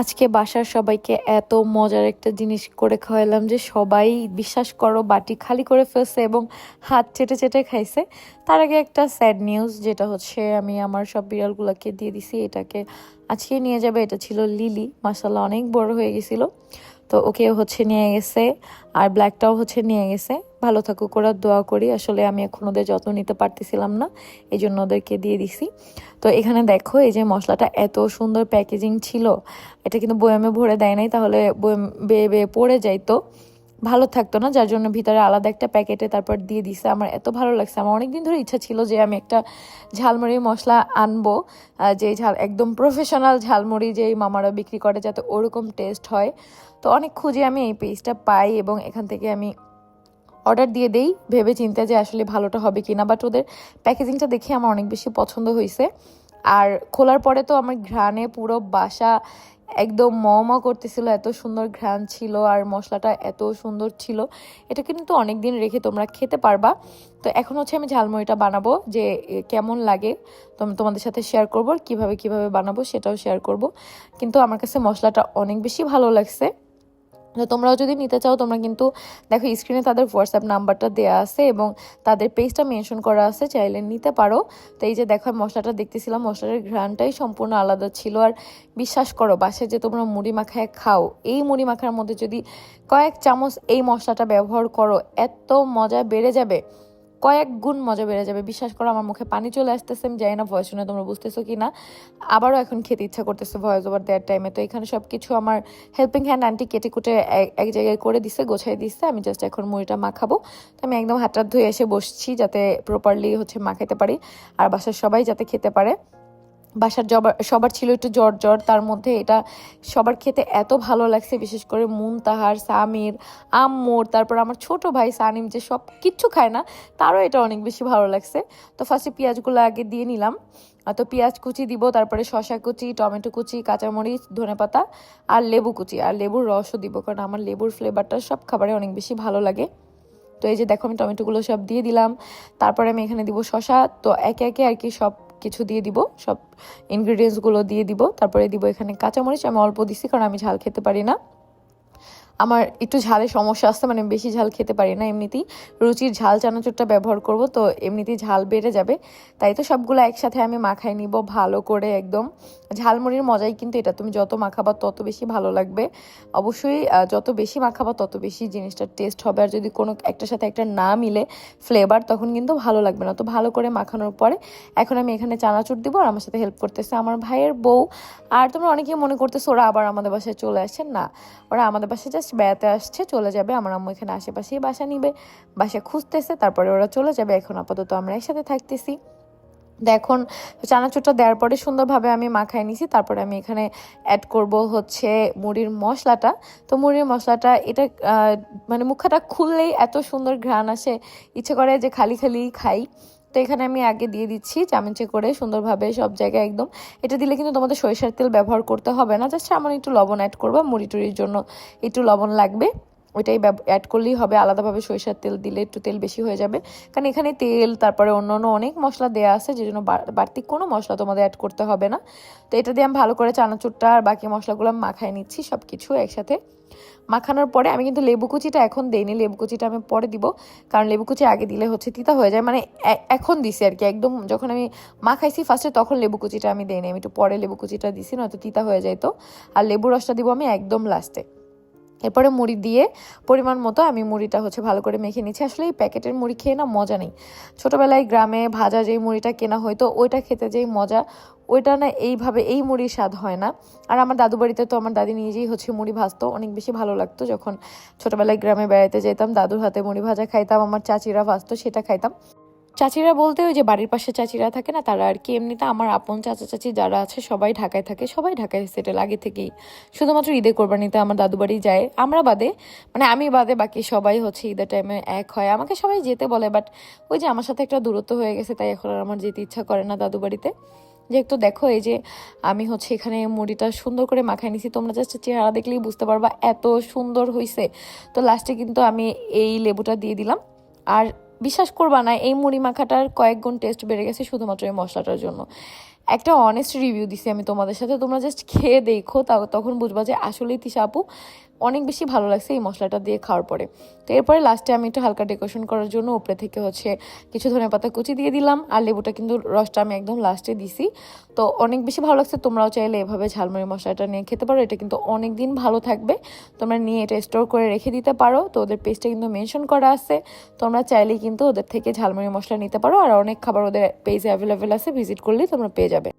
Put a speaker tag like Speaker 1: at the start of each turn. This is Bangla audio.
Speaker 1: আজকে বাসার সবাইকে এত মজার একটা জিনিস করে খাওয়ালাম যে সবাই বিশ্বাস করো বাটি খালি করে ফেলছে এবং হাত চেটে চেটে খাইছে। তার আগে একটা স্যাড নিউজ যেটা হচ্ছে আমি আমার সব বিড়ালগুলোকে দিয়ে দিছি। এটাকে আজকে নিয়ে যাবে, এটা ছিল লিলি। মাসাল্লাহ অনেক বড় হয়ে গেছিল। তো ওকে হচ্ছে নিয়ে গেছে, আর ব্ল্যাকটাও হচ্ছে নিয়ে গেছে। ভালো থাকুক ওরা, দোয়া করি। আসলে আমি এখন ওদের যত্ন নিতে পারতেছিলাম না এই জন্য ওদেরকে দিয়ে দিছি। তো এখানে দেখো, এই যে মশলাটা এত সুন্দর প্যাকেজিং ছিল, এটা কিন্তু বয়ামে ভরে দেয় নাই, তাহলে বয়ে বেয়ে বেয়ে পড়ে যাইতো। ভালো থাকতো না, যার জন্য ভিতরে আলাদা একটা প্যাকেটে তারপর দিয়ে দিছে। আমার এত ভালো লাগছে। আমার অনেকদিন ধরে ইচ্ছা ছিল যে আমি একটা ঝালমুড়ি মশলা আনব যে ঝাল, একদম প্রফেশনাল ঝালমুড়ি যেই মামারা বিক্রি করে, যাতে ওরকম টেস্ট হয়। তো অনেক খুঁজে আমি এই পেজটা পাই এবং এখান থেকে আমি অর্ডার দিয়ে দেই। ভেবে চিন্তে যে আসলে ভালোটা হবে কিনা। বাট ওদের প্যাকেজিংটা দেখে আমার অনেক বেশি পছন্দ হয়েছে আর খোলার পরে তো আমার ঘ্রাণে পুরো বাসা একদম মমা করতেছিল, এত সুন্দর ঘ্রাণ ছিল আর মশলাটা এত সুন্দর ছিল। এটা কিন্তু অনেক দিন রেখে তোমরা খেতে পারবা। তো এখন হচ্ছে আমি ঝালমুড়িটা বানাবো যে কেমন লাগে তো আমি তোমাদের সাথে শেয়ার করব, কীভাবে কীভাবে বানাবো সেটাও শেয়ার করব। কিন্তু আমার কাছে মশলাটা অনেক বেশি ভালো লাগছে। তোমরাও যদি নিতে চাও, তোমরা কিন্তু দেখো স্ক্রিনে তাদের হোয়াটসঅ্যাপ নাম্বারটা দেওয়া আছে এবং তাদের পেজটা মেনশন করা আছে, চাইলে নিতে পারো। তো এই যে দেখো মশলাটা দেখতেছিলাম, মশলাটার ঘ্রানটাই সম্পূর্ণ আলাদা ছিল। আর বিশ্বাস করো, বাসায় যে তোমরা মুড়ি মাখায় খাও, এই মুড়ি মাখার মধ্যে যদি কয়েক চামচ এই মশলাটা ব্যবহার করো, এত মজা বেড়ে যাবে। কয়েক গুণ মজা বেড়ে যাবে। বিশ্বাস করো, আমার মুখে পানি চলে আসতেছে, আমি জানি না ভয়েস শুনে তোমরা বুঝতেছো কি না আবারও এখন খেতে ইচ্ছা করতেছে ভয়েস ওভার দেওয়ার টাইমে তো এখানে সব কিছু আমার হেল্পিং হ্যান্ড আন্টি কেটে কুটে এক- জায়গায় করে দিছে গোছাই দিছে। আমি জাস্ট এখন মুড়িটা মাখাবো। তো আমি একদম হাতটা ধুয়ে এসে বসছি যাতে প্রপারলি হচ্ছে মাখাইতে পারি। আর বাসার সবাই যাতে খেতে পারে। বাসার জবার, সবার ছিল একটু জ্বর জ্বর, তার মধ্যে এটা সবার খেতে এত ভালো লাগছে, বিশেষ করে মুনতাহার, সামির, আম্মুর, তারপর আমার ছোট ভাই সানিম যে সব কিচ্ছু খায় না, তারও এটা অনেক বেশি ভালো লাগছে। তো ফার্স্টে পেঁয়াজগুলো আগে দিয়ে নিলাম। তো পেঁয়াজ কুচি দিব, তারপরে শসা কুচি, টমেটো কুচি, কাঁচামরিচ ধনেপাতা আর লেবু কুচি। আর লেবুর রসও দিব, কারণ আমার লেবুর ফ্লেভারটা সব খাবারে অনেক বেশি ভালো লাগে। তো এই যে দেখো আমি টমেটোগুলো সব দিয়ে দিলাম। তারপরে আমি এখানে দিব শশা তো একে একে আর কি সব কিছু দিয়ে দিব, সব ইনগ্রিডিয়েন্টসগুলো দিয়ে দিব, তারপরে দিব এখানে কাঁচামরিচ, আমি অল্প দিছি কারণ আমি ঝাল খেতে পারি না। আমার একটু ঝালে সমস্যা আসছে মানে বেশি ঝাল খেতে পারি না এমনিতেই। রুচির ঝাল চানাচুরটা ব্যবহার করব, তো এমনিতেই ঝাল বেড়ে যাবে। তাই তো সবগুলো একসাথে আমি মাখাই নিব ভালো করে একদম। ঝালমুড়ির মজাই কিন্তু এটা, তুমি যত মাখাবা তত বেশি ভালো লাগবে। অবশ্যই যত বেশি মাখাবা তত বেশি জিনিসটার টেস্ট হবে। আর যদি কোনো একটার সাথে একটা না মিলে ফ্লেভার তখন কিন্তু ভালো লাগবে না। তো ভালো করে মাখানোর পরে এখন আমি এখানে চানাচুর দিব আর আমার সাথে হেল্প করতেছে আমার ভাইয়ের বউ। আর তোমরা অনেকেই মনে করতেছো ওরা আবার আমাদের বাসায় চলে আসছে না, ওরা আমাদের বাসায় জাস্ট বেড়াতে আসছে, চলে যাবে, আমার আম্মু এখানে আশেপাশেই বাসা নিবে, বাসা খুঁজতেছে, তারপরে ওরা চলে যাবে, এখন আপাতত আমরা একসাথে থাকতেছি। এখন চানাচুরটা দেওয়ার পরে সুন্দরভাবে আমি মাখাই নিছি, তারপরে আমি এখানে অ্যাড করব হচ্ছে মুড়ির মশলাটা। তো মুড়ির মশলাটা, এটা মানে মুখাটা খুললেই এত সুন্দর ঘ্রাণ আসে, ইচ্ছে করে যে খালি খালি খাই। এখানে আমি আগে দিয়ে দিচ্ছি, চামচে করে সুন্দরভাবে সব জায়গায় একদম। এটা দিলে কিন্তু তোমাদের সরিষার তেল ব্যবহার করতে হবে না, জাস্ট সামান্য একটু লবণ অ্যাড করবা, মুড়ি টুড়ির জন্য একটু লবণ লাগবে। ওইটাই অ্যাড করলেই হবে। আলাদাভাবে সরিষার তেল দিলে একটু তেল বেশি হয়ে যাবে। কারণ এখানে তেল, তারপরে অন্য অন্য অনেক মশলা দেওয়া আছে, যে জন্য বাড়তি কোনো মশলা তোমাদের অ্যাড করতে হবে না। তো এটা দিয়ে আমি ভালো করে চানাচুরটা আর বাকি মশলাগুলো মাখাই নিচ্ছি সব কিছু একসাথে। মাখানোর পরে আমি কিন্তু লেবু কুচিটা এখন দেইনি। লেবু কুচিটা আমি পরে দিব, কারণ লেবু কুচি আগে দিলে হচ্ছে তিতা হয়ে যায়। মানে এখন দিছি আর কি। একদম যখন আমি মাখাইছি ফার্স্টে তখন লেবু কুচিটা আমি দেইনি। আমি একটু পরে লেবু কুচিটা দিছি, নয়তো তিতা হয়ে যায় তো। আর লেবু রসটা দিব আমি একদম লাস্টে এরপরে মুড়ি দিয়ে পরিমাণ মতো আমি মুড়িটা হচ্ছে ভালো করে মেখে নিচ্ছি। আসলে এই প্যাকেটের মুড়ি খেয়ে না মজা নেই। ছোটোবেলায় গ্রামে ভাজা যেই মুড়িটা কেনা হয়তো, ওইটা খেতে যেই মজা, ওইটা না এইভাবে এই মুড়ির স্বাদ হয় না। আর আমার দাদু বাড়িতে তো আমার দাদি নিজেই হচ্ছে মুড়ি ভাজতো, অনেক বেশি ভালো লাগতো। যখন ছোটোবেলায় গ্রামে বেড়াতে যেতাম, দাদুর হাতে মুড়ি ভাজা খাইতাম, আমার চাচিরা ভাজতো, সেটা খাইতাম। চাচিরা বলতে ওই যে বাড়ির পাশে চাচিরা থাকে না, তারা আর কি এমনিতে আমার আপন চাচা চাচি যারা আছে সবাই ঢাকায় থাকে, সবাই ঢাকায় সেটেল আগে থেকেই। শুধুমাত্র ঈদে কোরবানিতে আমার দাদু বাড়ি যায়। আমরা বাদে মানে আমি বাদে, বাকি সবাই হচ্ছে ঈদের টাইমে এক হয়। আমাকে সবাই যেতে বলে বাট ওই যে আমার সাথে একটা দূরত্ব হয়ে গেছে, তাই এখন আর আমার যেতে ইচ্ছা করে না দাদু বাড়িতে। যে একটু দেখো, এই যে আমি হচ্ছে এখানে মুড়িটা সুন্দর করে মাখাই নিছি, তোমরা জাস্ট চেহারা দেখলেই বুঝতে পারবা এত সুন্দর হয়েছে তো লাস্টে কিন্তু আমি এই লেবুটা দিয়ে দিলাম। আর বিশ্বাস করবা না, এই মুড়ি মাখাটার কয়েক গুণ টেস্ট বেড়ে গেছে শুধুমাত্র এই মশলাটার জন্য। একটা অনেস্ট রিভিউ দিছি আমি তোমাদের সাথে। তোমরা জাস্ট খেয়ে দেখো তখন বুঝবা যে আসলেই তিশা আপু অনেক বেশি ভালো লাগছে এই মশলাটা দিয়ে খাওয়ার পরে। তো এরপরে লাস্টে আমি একটু হালকা ডেকোরেশন করার জন্য উপরে থেকে হচ্ছে কিছু ধনে পাতা কুচি দিয়ে দিলাম, আর লেবুটা কিন্তু রসটা আমি একদম লাস্টে দিছি। তো অনেক বেশি ভালো লাগছে, তোমরাও চাইলে এভাবে ঝালমুড়ি মশলাটা নিয়ে খেতে পারো, এটা কিন্তু অনেক দিন ভালো থাকবে। তোমরা নিয়ে এটা স্টোর করে রেখে দিতে পারো, তো ওদের পেজটা কিন্তু মেনশন করা আছে। তোমরা চাইলেই কিন্তু ওদের থেকে ঝালমুড়ি মশলা নিতে পারো, আর অনেক খাবার ওদের পেজে অ্যাভেলেবেল আছে ভিজিট করলেই তোমরা পেয়ে যাবে। llave.